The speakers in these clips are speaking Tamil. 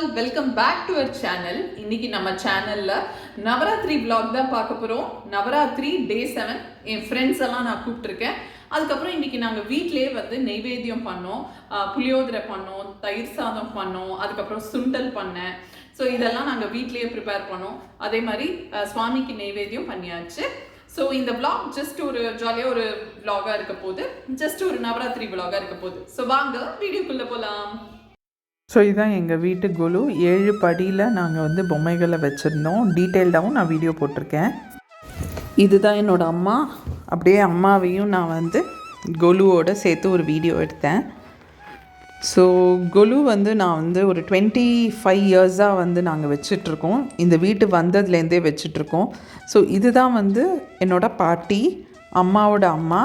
All welcome back to our channel இன்னைக்கு நம்ம சேனல்ல நவராத்திரி பிளாக் தான் பார்க்க போறோம். நவராத்திரி டே செவன் என் ஃப்ரெண்ட்ஸ் எல்லாம் நான் கூப்பிட்டுருக்கேன். அதுக்கப்புறம் இன்னைக்கு நாங்கள் வீட்டிலேயே வந்து நெய்வேத்தியம் பண்ணோம். புளியோதரை பண்ணோம் தயிர் சாதம் பண்ணோம் அதுக்கப்புறம் சுண்டல் பண்ணேன். ஸோ இதெல்லாம் நாங்கள் வீட்லேயே ப்ரிப்பேர் பண்ணோம். அதே மாதிரி சுவாமிக்கு நெய்வேத்தியம் பண்ணியாச்சு. ஸோ இந்த vlog ஜஸ்ட் ஒரு ஜாலியாக ஒரு vlog-ஆ இருக்க போகுது ஜஸ்ட் ஒரு நவராத்திரி vlog-ஆ இருக்க போகுது ஸோ வாங்க வீடியோக்குள்ளே போகலாம் ஸோ இதுதான் எங்கள் வீட்டு குழு. ஏழு படியில் நாங்கள் வந்து பொம்மைகளை வச்சுருந்தோம். டீட்டெயில்டாகவும் நான் வீடியோ போட்டிருக்கேன். இதுதான் என்னோட அம்மா. அப்படியே அம்மாவையும் நான் வந்து கொலுவோட சேர்த்து ஒரு வீடியோ எடுத்தேன். ஸோ கொலு வந்து நான் வந்து ஒரு டுவெண்ட்டி ஃபைவ் இயர்ஸாக வந்து நாங்கள் வச்சிட்ருக்கோம். இந்த வீட்டு வந்ததுலேருந்தே வச்சிட்ருக்கோம். ஸோ இதுதான் வந்து என்னோடய பாட்டி அம்மாவோட அம்மா.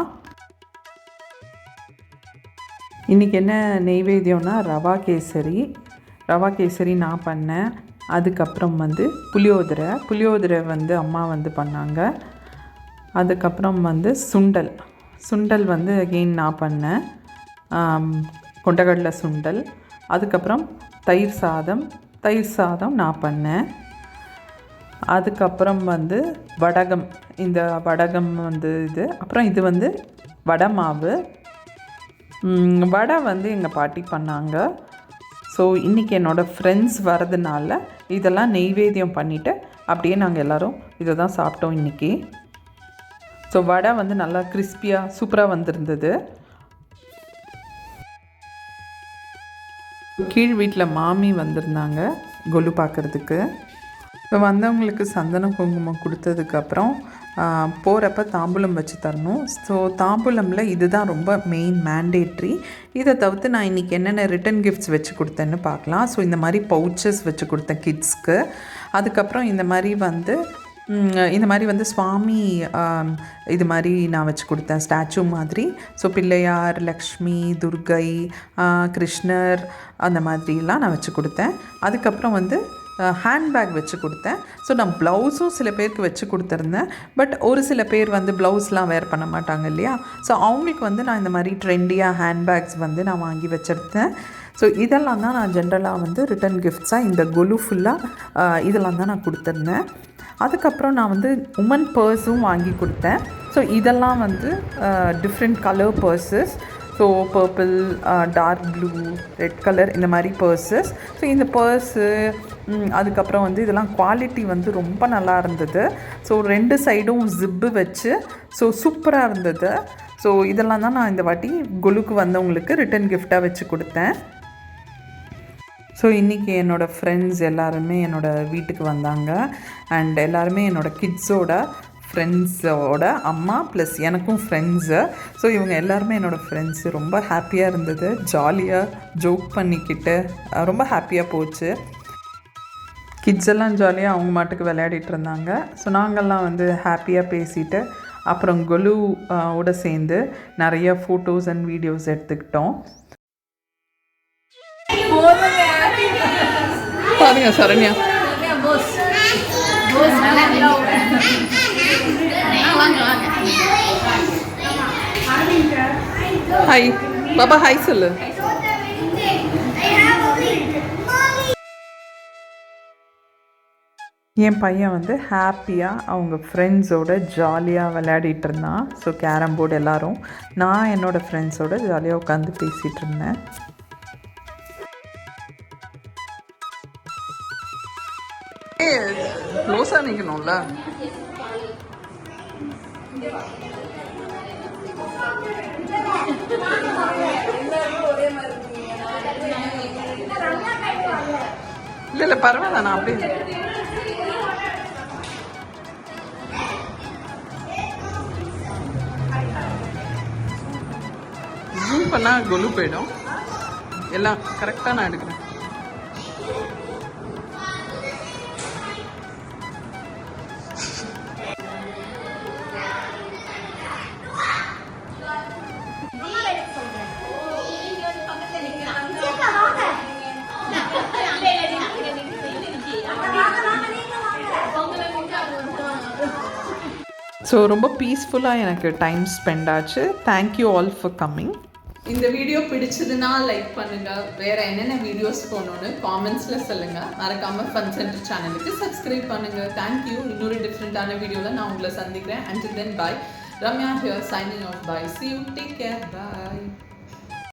இன்றைக்கி என்ன நெய்வேத்தியம்னா ரவா கேசரி. ரவா கேசரி நான் பண்ணேன். அதுக்கப்புறம் வந்து புளியோதரை. புளியோதரை வந்து அம்மா வந்து பண்ணாங்க. அதுக்கப்புறம் வந்து சுண்டல். சுண்டல் வந்து அகெயின் நான் பண்ணேன். கொண்டகடலை சுண்டல். அதுக்கப்புறம் தயிர் சாதம். தயிர் சாதம் நான் பண்ணேன். அதுக்கப்புறம் வந்து வடகம். இந்த வடகம் வந்து இது. அப்புறம் இது வந்து வடை மாவு வடை வந்து எங்கள் பாட்டி பண்ணாங்க. ஸோ இன்றைக்கி என்னோடய ஃப்ரெண்ட்ஸ் வரதுனால இதெல்லாம் நெய்வேத்தியம் பண்ணிவிட்டு அப்படியே நாங்கள் எல்லோரும் இதை தான் சாப்பிட்டோம் இன்றைக்கி ஸோ வடை வந்து நல்லா கிறிஸ்பியாக சூப்பராக வந்திருந்தது. கீழ் வீட்டில் மாமி வந்திருந்தாங்க கொலு பார்க்குறதுக்கு இப்போ வந்தவங்களுக்கு சந்தனம் குங்குமம் கொடுத்ததுக்கப்புறம் போகிறப்ப தாம்பூலம் வச்சு தரணும். ஸோ தாம்பூலமில் இதுதான் ரொம்ப மெயின் மேண்டேட்ரி இதை தவிர்த்து நான் இன்றைக்கி என்னென்ன ரிட்டன் கிஃப்ட்ஸ் வச்சு கொடுத்தேன்னு பார்க்கலாம். ஸோ இந்த மாதிரி பவுச்சஸ் வச்சு கொடுத்தேன் கிட்ஸ்க்கு அதுக்கப்புறம் இந்த மாதிரி வந்து இந்த மாதிரி வந்து சுவாமி இது மாதிரி நான் வச்சு கொடுத்தேன் ஸ்டாச்சு மாதிரி. ஸோ பிள்ளையார் லக்ஷ்மி துர்கை கிருஷ்ணர் அந்த மாதிரிலாம் நான் வச்சு கொடுத்தேன். அதுக்கப்புறம் வந்து ஹேண்ட்பேக் வச்சு கொடுத்தேன். ஸோ நான் ப்ளவுஸும் சில பேருக்கு வச்சு கொடுத்துருந்தேன். பட் ஒரு சில பேர் வந்து ப்ளவுஸ்லாம் வேர் பண்ண மாட்டாங்க இல்லையா? ஸோ அவங்களுக்கு வந்து நான் இந்த மாதிரி ட்ரெண்டியாக ஹேண்ட்பேக்ஸ் வந்து நான் வாங்கி வச்சுருந்தேன். ஸோ இதெல்லாம் தான் நான் ஜென்ரலாக வந்து ரிட்டன் கிஃப்ட்ஸாக இந்த கொலு ஃபுல்லாக இதெல்லாம் தான் நான் கொடுத்துருந்தேன். அதுக்கப்புறம் நான் வந்து உமன் பர்ஸும் வாங்கி கொடுத்தேன். ஸோ இதெல்லாம் வந்து different colour purses so purple dark blue red colour இந்த மாதிரி பர்சஸ் ஸோ இந்த பர்ஸு அதுக்கப்புறம் வந்து இதெல்லாம் குவாலிட்டி வந்து ரொம்ப நல்லா இருந்தது. ஸோ ரெண்டு சைடும் ஜிப்பு வச்சு ஸோ சூப்பராக இருந்தது. ஸோ இதெல்லாம் தான் நான் இந்த வாட்டி குலுக்கு வந்தவங்களுக்கு ரிட்டன் கிஃப்டாக வச்சு கொடுத்தேன். ஸோ இன்றைக்கி என்னோடய ஃப்ரெண்ட்ஸ் எல்லாருமே என்னோடய வீட்டுக்கு வந்தாங்க. அண்ட் எல்லாருமே என்னோடய கிட்ஸோட ஃப்ரெண்ட்ஸோட அம்மா ப்ளஸ் எனக்கும் ஃப்ரெண்ட்ஸு ஸோ இவங்க எல்லாருமே என்னோடய ஃப்ரெண்ட்ஸு ரொம்ப ஹாப்பியாக இருந்தது. ஜாலியாக ஜோக் பண்ணிக்கிட்டு ரொம்ப ஹாப்பியாக போச்சு. கிட்ஸ் எல்லாம் ஜாலியாக அவங்க மாட்டுக்கு விளையாடிட்டு இருந்தாங்க. ஸோ நாங்கள்லாம் வந்து ஹாப்பியாக பேசிட்டு அப்புறம் கொலு ஓட சேர்ந்து நிறைய ஃபோட்டோஸ் அண்ட் வீடியோஸ் எடுத்துக்கிட்டோம். பாருங்க சரண்யா. ஹாய் பாபா ஹாய் சொல்லு. என் பையன் வந்து ஹாப்பியாக அவங்க ஃப்ரெண்ட்ஸோட ஜாலியாக விளையாடிட்டு இருந்தான் ஸோ கேரம் போர்டு எல்லாரும் நான் என்னோடய ஃப்ரெண்ட்ஸோட ஜாலியாக உட்காந்து பேசிகிட்டு இருந்தேன் க்ளோஸாக நிற்கணும்ல இல்லை இல்லை பரவாயில்ல நான் அப்படியே ஜூம் பண்ணால் கொலு போயிடும். எல்லாம் கரெக்டாக நான் எடுக்கிறேன். ஸோ ரொம்ப பீஸ்ஃபுல்லாக எனக்கு டைம் ஸ்பெண்ட் ஆச்சு. Thank you all for coming இந்த வீடியோ பிடிச்சதுன்னா லைக் பண்ணுங்க. வேற என்னென்ன வீடியோஸ் போகணும்னு காமெண்ட்ஸ்ல சொல்லுங்க. மறக்காம ஃபன் சென்டர் சேனலுக்கு சப்ஸ்கிரைப் பண்ணுங்க. தேங்க்யூ இன்னொரு டிஃப்ரெண்டான வீடியோவில் நான் உங்களை சந்திக்கிறேன். And then bye Ramya here signing off bye see you take care bye